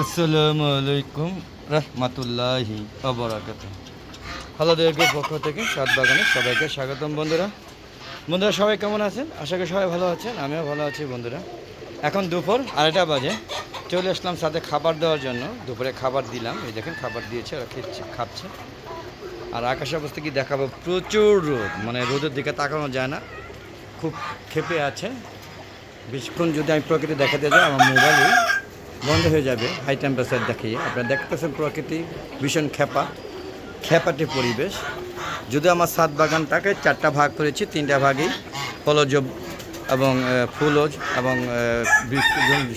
আসসালামু আলাইকুম রহমতুল্লাহি অবরাকাত পক্ষ থেকে সাত বাগানে সবাইকে স্বাগতম বন্ধুরা। বন্ধুরা, সবাই কেমন আছেন? আশা করি সবাই ভালো আছেন, আমিও ভালো আছি বন্ধুরা। এখন দুপুর আড়াইটা বাজে, চলে আসলাম সাথে খাবার দেওয়ার জন্য। দুপুরে খাবার দিলাম, এই দেখেন খাবার দিয়েছে, ওরা খেচ্ছে খাচ্ছে। আর আকাশের অবস্থা কি দেখাবো? প্রচুর রোদ মানে রোদের দিকে তাকানো যায় না। খুব ক্ষেপে আছে। বেশিক্ষণ যদি আমি প্রকৃতি দেখাতে যাই, আমার মোবাইলে বন্ধ হয়ে যাবে হাই টেম্পারেচার দেখিয়ে। আপনারা দেখতেছেন প্রকৃতি, ভীষণ খেপা খেপাটি পরিবেশ। যদি আমার সাত বাগানটাকে চারটা ভাগ করেছি, তিনটা ভাগই ফলজ এবং ফুলজ এবং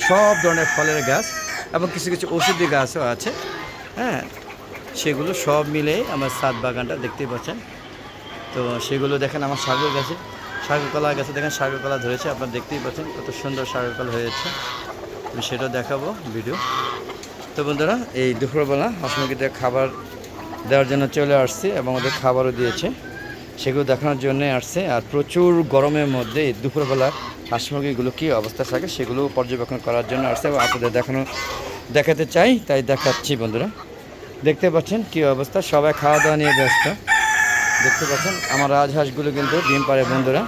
সব ধরনের ফলের গাছ এবং কিছু কিছু ওষুধি গাছও আছে। হ্যাঁ সেগুলো সব মিলে আমার সাত বাগানটা দেখতেই পাচ্ছেন। তো সেগুলো দেখেন আমার সাগর গাছে সাগর কলা গাছে দেখেন সাগর কলা ধরেছে, আপনারা দেখতেই পাচ্ছেন কত সুন্দর সাগর কলা হয়েছে। আমি সেটা দেখাবো ভিডিও। তো বন্ধুরা, এই দুপুরবেলা হাঁস মুরগিদের খাবার দেওয়ার জন্য চলে আসছি এবং ওদের খাবারও দিয়েছে। সেগুলো দেখানোর জন্য আসছে। আর প্রচুর গরমের মধ্যে এই দুপুরবেলা হাঁস মুরগিগুলো কী অবস্থা থাকে সেগুলো পর্যবেক্ষণ করার জন্য আসছে এবং আপনাদের দেখানো, দেখাতে চাই, তাই দেখাচ্ছি বন্ধুরা। দেখতে পাচ্ছেন কী অবস্থা? সবাই খাওয়া দাওয়া নিয়ে ব্যস্ত। দেখতে পাচ্ছেন আমার রাজহাঁসগুলো কিন্তু ডিম পারে বন্ধুরা।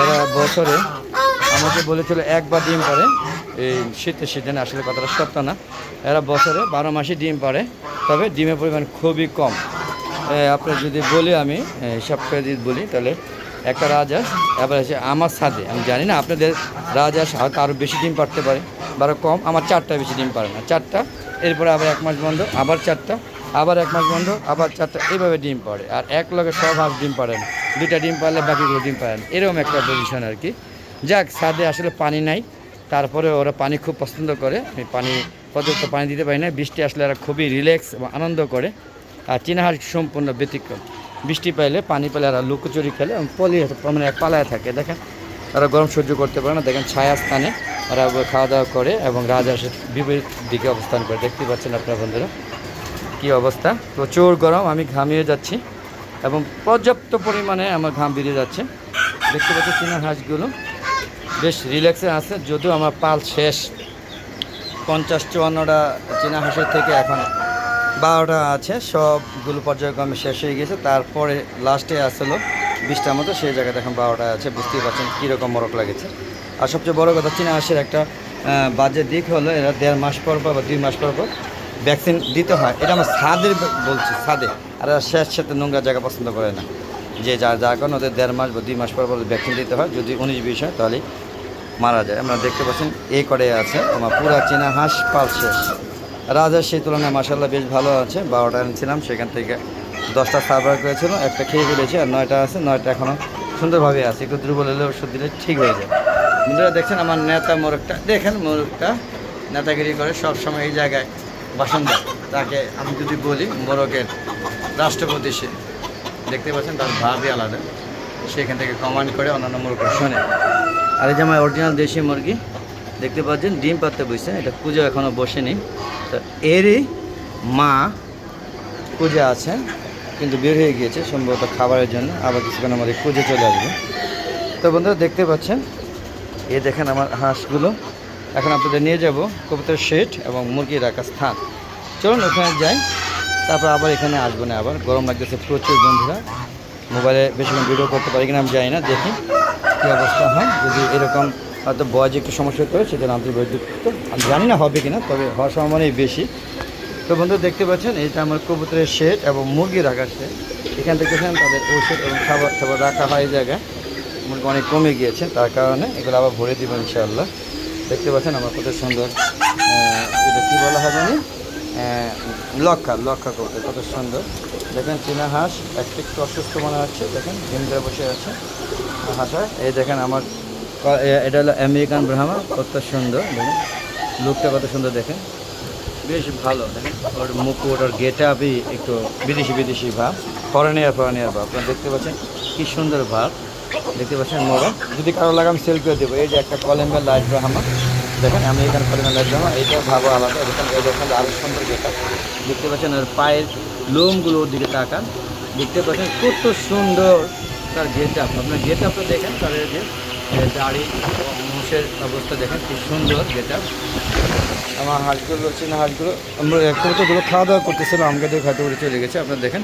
এরা বছরে আমাকে বলেছিল একবার ডিম পারে এই শীতের সিজনে আসলে কথাটা সত্য না। এরা বছরে বারো মাসে ডিম পারে তবে ডিমের পরিমাণ খুবই কম। আপনার যদি বলি আমি হিসাব করে যদি বলি, তাহলে একটা রাজহাঁস এবার আছে আমার সাথে আমি জানি না আপনাদের রাজহাঁস হয়তো আরও বেশি ডিম পারতে পারে বারো কম, আমার চারটা বেশি ডিম পারে না। চারটা, এরপরে আবার এক মাস বন্ধ, আবার চারটা, আবার এক মাস বন্ধ, আবার চারটা এইভাবে ডিম পড়ে। আর এক লগে সব হাঁস ডিম পারে না। দুটা ডিম পারলে বাকিগুলো ডিম পারে না। এরকম একটা পজিশন আর কি। যাক, ছাদে আসলে পানি নাই। তারপরে ওরা পানি খুব পছন্দ করে। আমি পানি, পর্যাপ্ত পানি দিতে পারি না বৃষ্টি আসলে এরা খুবই রিল্যাক্স এবং আনন্দ করে। আর চীনা হাঁস সম্পূর্ণ ব্যতিক্রম। বৃষ্টি পাইলে, পানি পেলে এরা লুকোচুরি খেলে এবং পলি মানে পালায় থাকে। দেখেন ওরা গরম সহ্য করতে পারে না। দেখেন ছায়া স্থানে ওরা খাওয়া দাওয়া করে এবং রাজহাঁসের বিপরীত দিকে অবস্থান করে। দেখতে পাচ্ছেন আপনার বন্ধুরা, কি অবস্থা? প্রচুর গরম, আমি ঘামিয়ে যাচ্ছি এবং পর্যাপ্ত পরিমাণে আমার ঘাম বেরিয়ে যাচ্ছে। দেখতে পাচ্ছি চীনা হাঁসগুলো বেশ রিল্যাক্সে আছে, যদিও আমার পাল শেষ। পঞ্চাশ চুয়ান্নটা চীনা হাঁসের থেকে এখন বারোটা আছে, সবগুলো পর্যায়ক্রমে শেষ হয়ে গেছে। তারপরে লাস্টে আসলো বিশটার মতো, সেই জায়গাতে এখন বারোটা আছে, বুঝতেই পারছেন কীরকম মরক লাগেছে। আর সবচেয়ে বড় কথা, চীনা হাঁসের একটা বাজে দিক হলো, এরা দেড় মাস পর পর বা দুই মাস পর পর ভ্যাকসিন দিতে হয়। এটা আমার ছাদের বলছি ছাদে আর এরা শেষ সাথে নোংরা জায়গা পছন্দ করে না। যে যা, যার কারণে ওদের দেড় মাস বা দুই মাস পর পর ভ্যাকসিন দিতে হয়। যদি উনিশ, বিশ হয় তাহলেই মারা যায়। আমরা দেখতে পাচ্ছেন, এই করে আছে। আমার পুরা চেনা হাঁস পাল শেষ। রাজা সেই তুলনায় মাসাল্লাহ বেশ ভালো আছে। বারোটা এনেছিলাম, সেখান থেকে দশটা সার্ভার করেছিল, একটা খেয়ে ফেলেছি, আর নয়টা আছে, নয়টা এখনও সুন্দরভাবে আছে। একটু দুর্বল হলে ওষুধ দিলে ঠিক হয়ে যায়। বন্ধুরা, দেখছেন আমার নেতা মোরগটা? দেখেন মোরগটা নেতাগিরি করে সব সময় এই জায়গায় বাসন তাকে আমি যদি বলি, মোরগের রাষ্ট্রপতি সে। দেখতে পাচ্ছেন, তার ভাবই আলাদা। সেখান থেকে কমান্ড করে অন্যান্য মুরগ শোনে। আর এই যে আমার অরিজিনাল দেশি মুরগি, দেখতে পাচ্ছেন, ডিম পাততে বসে এটা পুজো এখনও বসেনি। তো এরই মা পূজা আছে, কিন্তু বের হয়ে গিয়েছে সম্ভবত খাবারের জন্য। আবার কিছুক্ষণ আমাদের পুজো চলে আসবে। তো বন্ধুরা, দেখতে পাচ্ছেন এ দেখেন আমার হাঁসগুলো। এখন আপনাদের নিয়ে যাব কবুতর শেড এবং মুরগি রাখার স্থান। চলুন, ওখানে যাই। তারপর আবার এখানে আসব না আবার। গরম লাগতেছে প্রচুর বন্ধুরা। মোবাইলে বেশিক্ষণ ভিডিও করতে পারি কিনা আমি জানি না, দেখি। কী অবস্থা হয়? যদি এরকম হয়তো বয়সে একটু সমস্যা আন্তরিক দুঃখিত। আমি জানি না হবে কিনা, তবে হওয়ার সম্ভাবনাই বেশি। তো বন্ধু দেখতে পাচ্ছেন, এটা আমার কবুতরের শেড এবং মুরগি রাখার শেড। এখান থেকে তাদের ওষুধ এবং খাবার খাবার রাখা হয় এই জায়গায়। মুরগি অনেক কমে গিয়েছে, তার কারণে এগুলো আবার ভরে দিব ইনশাআল্লাহ। দেখতে পাচ্ছেন, আমার কত সুন্দর এটা কী বলা হয় জানি? লক্ষা লক্ষা করতে কত সুন্দর। দেখেন, চীনা হাঁস একটা একটু অসুস্থ মনে হচ্ছে, দেখেন ডিমটা বসে আছে। এই দেখেন আমার এটা হলো আমেরিকান ব্রাহ্মা কত সুন্দর, দেখেন। লুকটা কত সুন্দর দেখেন। বেশ ভালো, দেখেন। ওর মুকুট ওর গেট আপই একটু বিদেশি বিদেশি ভাব। ফরেনিয়ার ফরেনিয়ার ভাব। আপনারা দেখতে পাচ্ছেন কি সুন্দর ভাব। দেখতে পাচ্ছেন মোড়া যদি কারও লাগাম সেল করে দেবো। এই যে একটা কলেম্বের লাইট ব্রাহ্মা দেখেন আমি এখানে কলেম্বের লাইট ব্রাহ্মা এইটা ভাবো আলাদা দেখেন, এই দেখেন আরও সুন্দর গেট দেখতে পাচ্ছেন ওর পায়ের লোমগুলো ওর দিকে তাকান। দেখতে পাচ্ছেন কত সুন্দর তার গেট আপ আপনার গেট আপটা দেখেন এই যে দাড়ি হাঁসের অবস্থা দেখেন, কি সুন্দর যেটা আমার হাঁসগুলো হচ্ছে না হাঁসগুলো আমরা কবুতরগুলো খাওয়া দাওয়া করতেছিল আমাকে দেখে হয়তো করে চলে গেছে, আপনারা দেখেন।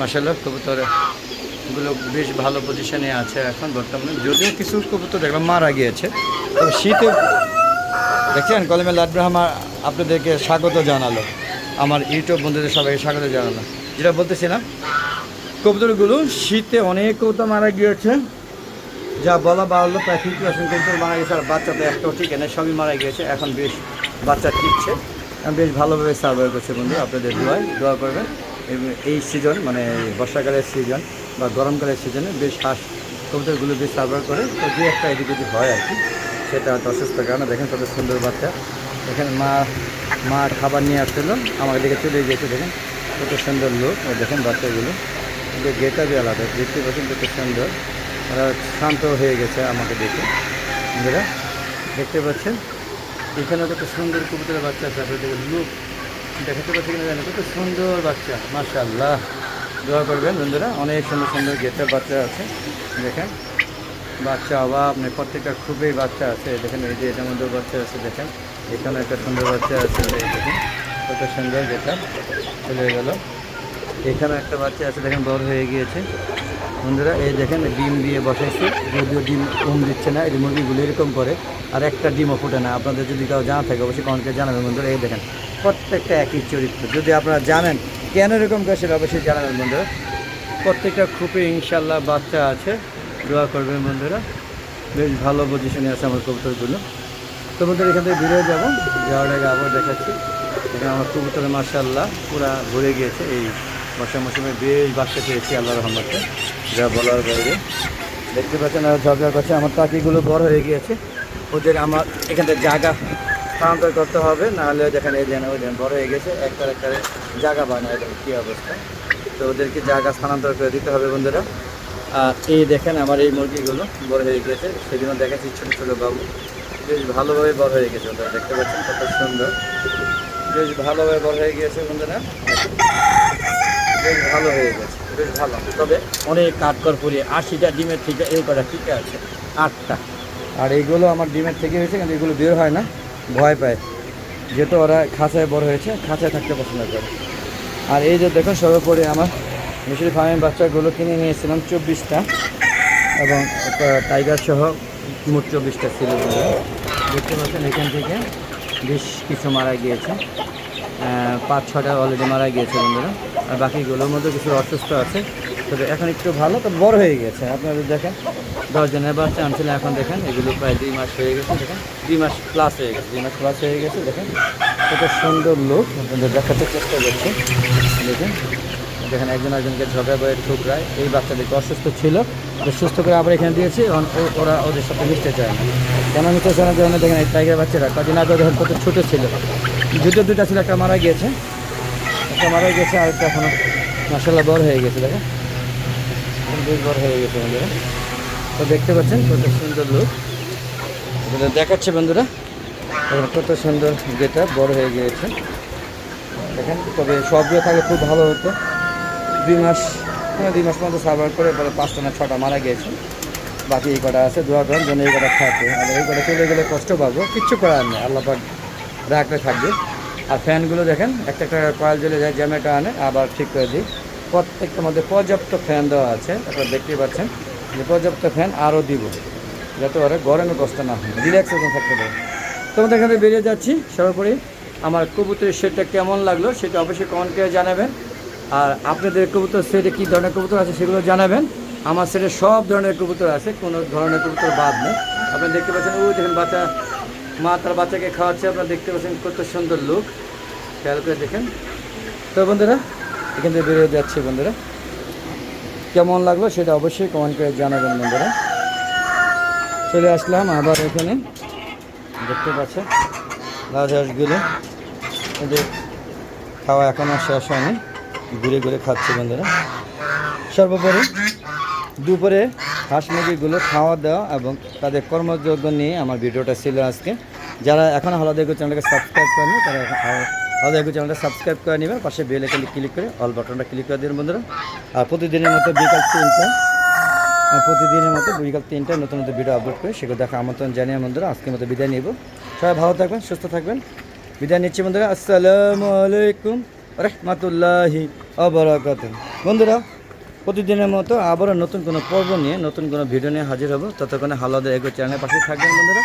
মাসাল্লাহ কবুতরগুলো বেশ ভালো পজিশনে আছে এখন বর্তমানে। যদিও কিছু কবুতর দেখলাম মারা গিয়েছে, তবে শীতে দেখছেন, কলমে লাডব্রাহ্মা আপনাদেরকে স্বাগত জানালো। আমার ইউটিউব বন্ধুদের সবাইকে স্বাগত জানালো। যেটা বলতেছিলাম কবুতরগুলো শীতে অনেক কবুতর মারা গিয়েছে। যা বলা বাহুল্য, প্রায় ফিফটি পার্সেন্ট কবুতর মারা গেছে আর বাচ্চা তো একটাও ঠিক নেই, সবই মারা গিয়েছে। এখন বেশ বাচ্চা টিকছে বেশ ভালোভাবে সার্ভাইভ করছে বন্ধু, আপনাদের দোয়ায়, দোয়া করবেন। এই সিজন মানে বর্ষাকালের সিজন বা গরমকালের সিজনে বেশ হাঁস কবুতরগুলো বেশ সার্ভাইভ করে। তো দু একটা এদিক ওদিক হয় আর কি, সেটা হয়তো অসুস্থ কারণে। দেখেন কত সুন্দর বাচ্চা। দেখেন মা মা খাবার নিয়ে আসছিল, আমাকে দিকে চলে গিয়েছে, দেখেন কত সুন্দর লোক দেখেন বাচ্চাগুলো। কিন্তু গেটাবি আলাদা, দেখতে পাচ্ছেন কত সুন্দর। ওরা শান্ত হয়ে গেছে আমাকে দেখে। বন্ধুরা, দেখতে পাচ্ছেন? এখানে কত সুন্দর কবুতরের বাচ্চা আছে, আপনাদের লুক দেখাতে পাচ্ছি কিনা জানি কত সুন্দর বাচ্চা, মাশাআল্লাহ। দোয়া করবেন বন্ধুরা, অনেক সুন্দর সুন্দর গেটের বাচ্চা আছে। দেখেন, বাচ্চা অভাব নেই, প্রত্যেকটা খুবই বাচ্চা আছে। দেখেন, এই যে এটার মধ্যেও বাচ্চা আছে, দেখেন। এখানে একটা সুন্দর বাচ্চা আছে দেখেন। কত সুন্দর যেটা চলে গেল। এখানে একটা বাচ্চা আছে, দেখেন বড় হয়ে গিয়েছে। বন্ধুরা, এই দেখেন ডিম দিয়ে বসাইছে, যদিও ডিম কম দিচ্ছে না, এই মুরগিগুলো এরকম করে, আর একটা ডিমও ফুটে না। আপনাদের যদি কেউ জানা থাকে, অবশ্যই কমেন্টে জানাবেন। বন্ধুরা, এই দেখেন, প্রত্যেকটা একই চরিত্র। যদি আপনারা জানেন কেন এরকম করে, সেটা অবশ্যই জানাবেন, বন্ধুরা। প্রত্যেকটা খুবই ইনশাল্লাহ বাচ্চা আছে। দোয়া করবেন, বন্ধুরা। বেশ ভালো পজিশনে আছে আমার কবুতরগুলো। তো বন্ধুরা, এখান থেকে বেরিয়ে যাব। যাওয়ার আগে আবার দেখাচ্ছি। এখানে আমার কবুতরের মার্শাল্লাহ পুরা ঘুরে গিয়েছে। এই বর্ষা মৌসুমে বেশ বাচ্চা পেয়েছি আল্লাহ রহমতে, যা বলার বাইরে। দেখতে পাচ্ছেন আর ঝগড়া করছে, আমার পাখিগুলো বড় হয়ে গিয়েছে। ওদের আমার এখান থেকে জায়গা স্থানান্তর করতে হবে নাহলে দেখেন এই যেন ওই বড় হয়ে গেছে একটা একটা জায়গা বানায় দেখেন কী অবস্থা। তো ওদেরকে জায়গা স্থানান্তর করে দিতে হবে বন্ধুরা। আর এই দেখেন আমার এই মুরগিগুলো বড় হয়ে গেছে সেদিনও দেখাচ্ছি ছোটো ছোটো বাবু। বেশ ভালোভাবে বড় হয়ে গেছে ওদের দেখতে পাচ্ছেন কত সুন্দর। বেশ ভালোভাবে বড় হয়ে গিয়েছে বন্ধুরা। বেশ ভালো হয়ে গেছে, বেশ ভালো। তবে অনেক কাঠকর পরিয়ে আশিটা ডিমের থেকে এই কটা টিকে আছে, আটটা। আর এইগুলো আমার ডিমের থেকে হয়েছে, কিন্তু এগুলো বের হয় না, ভয় পায়। যেহেতু ওরা খাঁচায় বড় হয়েছে, খাঁচায় থাকতে পছন্দ করে। আর এই যে দেখুন, সর্বোপরি আমার মিশরি ফার্মের বাচ্চাগুলো কিনে নিয়েছিলাম চব্বিশটা, এবং টাইগার সহ মোট চব্বিশটা ছিল দেখতে পাচ্ছেন, এখান থেকে বেশ কিছু মারা গিয়েছে। পাঁচ ছটা অলরেডি মারা গিয়েছে বন্ধুরা। আর বাকিগুলোর মধ্যে কিছু অসুস্থ আছে। তবে এখন একটু ভালো তো বড় হয়ে গেছে। আপনারা দেখেন দশজনের বাচ্চা আনছিলেন এখন দেখেন, এগুলো প্রায় দুই মাস হয়ে গেছে, দেখেন। দুই মাস প্লাস হয়ে গেছে, দুই মাস প্লাস হয়ে গেছে, দেখেন। কত সুন্দর লোক আপনাদের দেখাতে চেষ্টা করছে। দেখেন দেখেন একজন একজনকে ঝগড়া বয়ে ঠুকরায়। এই বাচ্চাদেরকে অসুস্থ ছিল সুস্থ করে আবার এখানে দিয়েছি ওরা ওদের সাথে মিশতে চায় না। কেন মিশতে চায় না, দেখেন, এই টাইগার বাচ্চারা কদিন আগে দেখেন কত ছোটো ছিল। দুটো দুটা ছিল, একটা মারা গিয়েছে। একটা মারা গেছে আর একটা এখনও মাসাল্লাহ বড় হয়ে গেছে এখন বেশ বড় হয়ে গেছে, বন্ধুরা। তো দেখতে পাচ্ছেন কত সুন্দর লোক দেখাচ্ছে বন্ধুরা। কত সুন্দর যেটা বড় হয়ে গিয়েছে। দেখেন, তবে সবগুলো থাকে খুব ভালো হতো। দুই মাস মানে দুই মাস পর্যন্ত সার্ভার করে পরে পাঁচটা না ছটা মারা গিয়েছে। বাকি এই কটা আছে, দোয়া করেন যেন এই কটা থাকে। আর এই কটা চলে গেলে কষ্ট পাবো, কিচ্ছু করার নেই, আল্লাহ পাক রাখলে থাকবে। আর ফ্যানগুলো দেখেন, একটা একটা কয়েল জ্বলে যায় জ্যামেটা আনে আবার ঠিক করে দিই। প্রত্যেকটার মধ্যে পর্যাপ্ত ফ্যান দেওয়া আছে, আপনারা দেখতে পাচ্ছেন। যে পর্যাপ্ত ফ্যান আরও দিব, যাতে ওরা গরমে কষ্ট না হয় রিল্যাক্স এখন থাকতে পারে। তোমাদের এখানে বেরিয়ে যাচ্ছি, সর্বোপরি আমার কবুতরের সেটটা কেমন লাগল সেটা অবশ্যই কমেন্ট করে জানাবেন। আর আপনাদের কবুতর সেটে কী ধরনের কবুতর আছে সেগুলো জানাবেন। আমার সেটে সব ধরনের কবুতর আছে, কোনো ধরনের কবুতর বাদ নেই। আপনি দেখতে পাচ্ছেন, ওই দেখেন বাচ্চা মা তার বাচ্চাকে খাওয়াচ্ছে, আপনারা দেখতে পাচ্ছেন কত সুন্দর লুক খেয়াল করে দেখেন। তো বন্ধুরা, এখান থেকে বেরিয়ে যাচ্ছে বন্ধুরা। কেমন লাগল সেটা অবশ্যই কমেন্ট করে জানাবেন বন্ধুরা। চলে আসলাম আবার এখানে। দেখতে পাচ্ছেন রাজহাঁসগুলো এদের খাওয়া এখনও শেষ হয়নি, ঘুরে ঘুরে খাচ্ছে বন্ধুরা। সর্বোপরি দুপুরে হাঁস মুরগিগুলো খাওয়া দাওয়া এবং তাদের কর্মযোগ্য নিয়ে আমার ভিডিওটা ছিল আজকে। যারা এখন হলদেগু চ্যানেলকে সাবস্ক্রাইব করেনি, তারা হলদেগু চ্যানেলটা সাবস্ক্রাইব করে নেবেন পাশে বেল আইকনে ক্লিক করে অল বাটনটা ক্লিক করে দিন বন্ধুরা। আর প্রতিদিনের মতো বিকাল তিনটা প্রতিদিনের মতো বিকাল তিনটায় নতুন নতুন ভিডিও আপলোড করে সেগুলো দেখা আমন্ত্রণ জানিয়ে বন্ধুরা আজকের মতো বিদায় নিব। সবাই ভালো থাকবেন, সুস্থ থাকবেন। বিদায় নিচ্ছি বন্ধুরা। আসসালামু আলাইকুম রহমতুল্লাহি আবরাকাত বন্ধুরা প্রতিদিনের মতো আবারও নতুন কোনো পর্ব নিয়ে, নতুন কোনো ভিডিও নিয়ে হাজির হব। ততক্ষণে হালাদের এগো চ্যানেলের পাশে থাকবেন বন্ধুরা।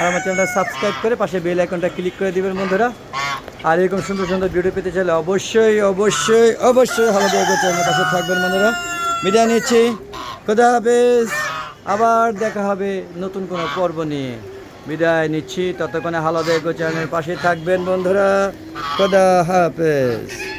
আর আমার চ্যানেলটা সাবস্ক্রাইব করে পাশে বেল আইকনটা ক্লিক করে দিবেন বন্ধুরা। আর এরকম সুন্দর সুন্দর ভিডিও পেতে চাইলে অবশ্যই অবশ্যই অবশ্যই হালাদের এগো চ্যানেলের পাশে থাকবেন বন্ধুরা। বিদায় নিচ্ছি। খোদা হাফেজ। আবার দেখা হবে নতুন কোনো পর্ব নিয়ে। বিদায় নিচ্ছি। ততক্ষণে হালাদা এগো চ্যানেলের পাশে থাকবেন বন্ধুরা। খোদা হাফেজ।